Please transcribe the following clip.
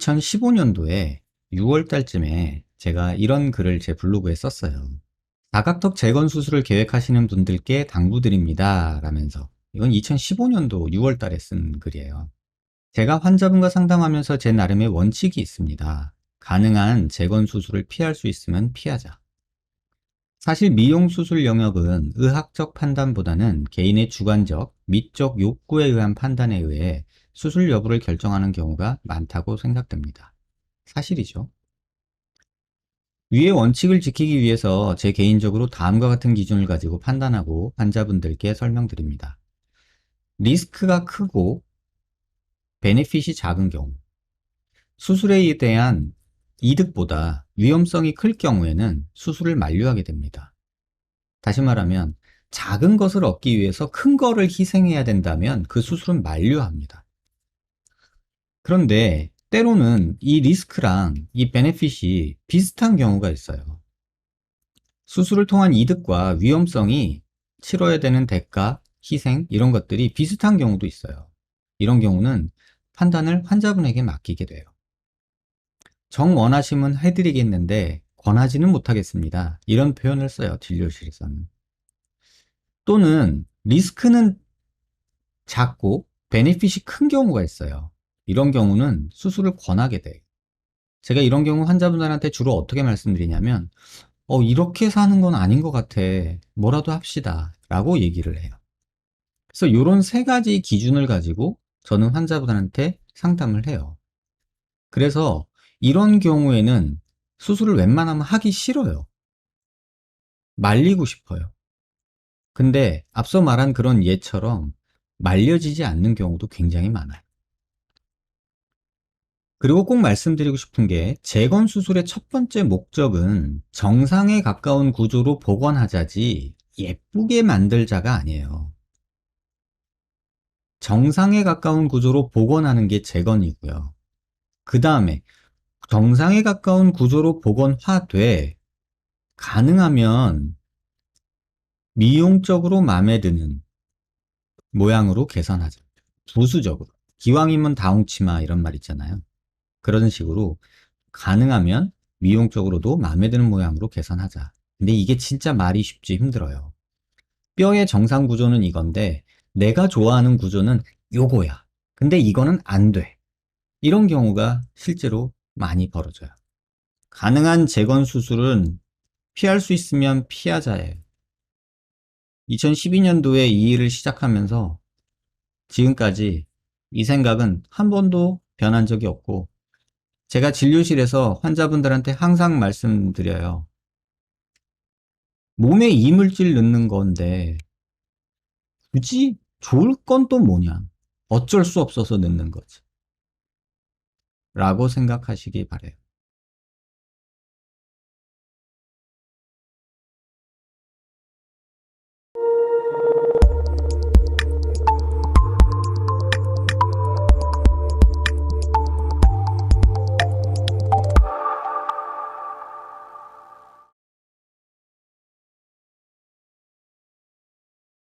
2015년도에 6월 달쯤에 제가 이런 글을 제 블로그에 썼어요. 다각턱 재건 수술을 계획하시는 분들께 당부드립니다. 라면서. 이건 2015년도 6월 달에 쓴 글이에요. 제가 환자분과 상담하면서 제 나름의 원칙이 있습니다. 가능한 재건 수술을 피할 수 있으면 피하자. 사실 미용 수술 영역은 의학적 판단보다는 개인의 주관적, 미적 욕구에 의한 판단에 의해 수술 여부를 결정하는 경우가 많다고 생각됩니다. 사실이죠. 위의 원칙을 지키기 위해서 제 개인적으로 다음과 같은 기준을 가지고 판단하고 환자분들께 설명드립니다. 리스크가 크고 베네핏이 작은 경우, 수술에 대한 이득보다 위험성이 클 경우에는 수술을 만류하게 됩니다. 다시 말하면 작은 것을 얻기 위해서 큰 거를 희생해야 된다면 그 수술은 만류합니다. 그런데 때로는 이 리스크랑 이 베네핏이 비슷한 경우가 있어요. 수술을 통한 이득과 위험성이 치러야 되는 대가, 희생 이런 것들이 비슷한 경우도 있어요. 이런 경우는 판단을 환자분에게 맡기게 돼요. 정 원하시면 해드리겠는데 권하지는 못하겠습니다. 이런 표현을 써요. 진료실에서는. 또는 리스크는 작고 베네핏이 큰 경우가 있어요. 이런 경우는 수술을 권하게 돼요. 제가 이런 경우 환자분들한테 주로 어떻게 말씀드리냐면 어, 이렇게 사는 건 아닌 것 같아. 뭐라도 합시다. 라고 얘기를 해요. 그래서 이런 세 가지 기준을 가지고 저는 환자분한테 상담을 해요. 그래서 이런 경우에는 수술을 웬만하면 하기 싫어요. 말리고 싶어요. 근데 앞서 말한 그런 예처럼 말려지지 않는 경우도 굉장히 많아요. 그리고 꼭 말씀드리고 싶은 게 재건 수술의 첫 번째 목적은 정상에 가까운 구조로 복원하자지 예쁘게 만들자가 아니에요. 정상에 가까운 구조로 복원하는 게 재건이고요. 그 다음에 정상에 가까운 구조로 복원화돼 가능하면 미용적으로 마음에 드는 모양으로 개선하자. 부수적으로. 기왕이면 다홍치마 이런 말 있잖아요. 그런 식으로 가능하면 미용적으로도 마음에 드는 모양으로 개선하자. 근데 이게 진짜 말이 쉽지 힘들어요. 뼈의 정상 구조는 이건데 내가 좋아하는 구조는 요거야. 근데 이거는 안 돼. 이런 경우가 실제로 많이 벌어져요. 가능한 재건 수술은 피할 수 있으면 피하자예요. 2012년도에 이 일을 시작하면서 지금까지 이 생각은 한 번도 변한 적이 없고 제가 진료실에서 환자분들한테 항상 말씀드려요. 몸에 이물질 넣는 건데 굳이 좋을 건 또 뭐냐? 어쩔 수 없어서 넣는 거지. 라고 생각하시기 바래요.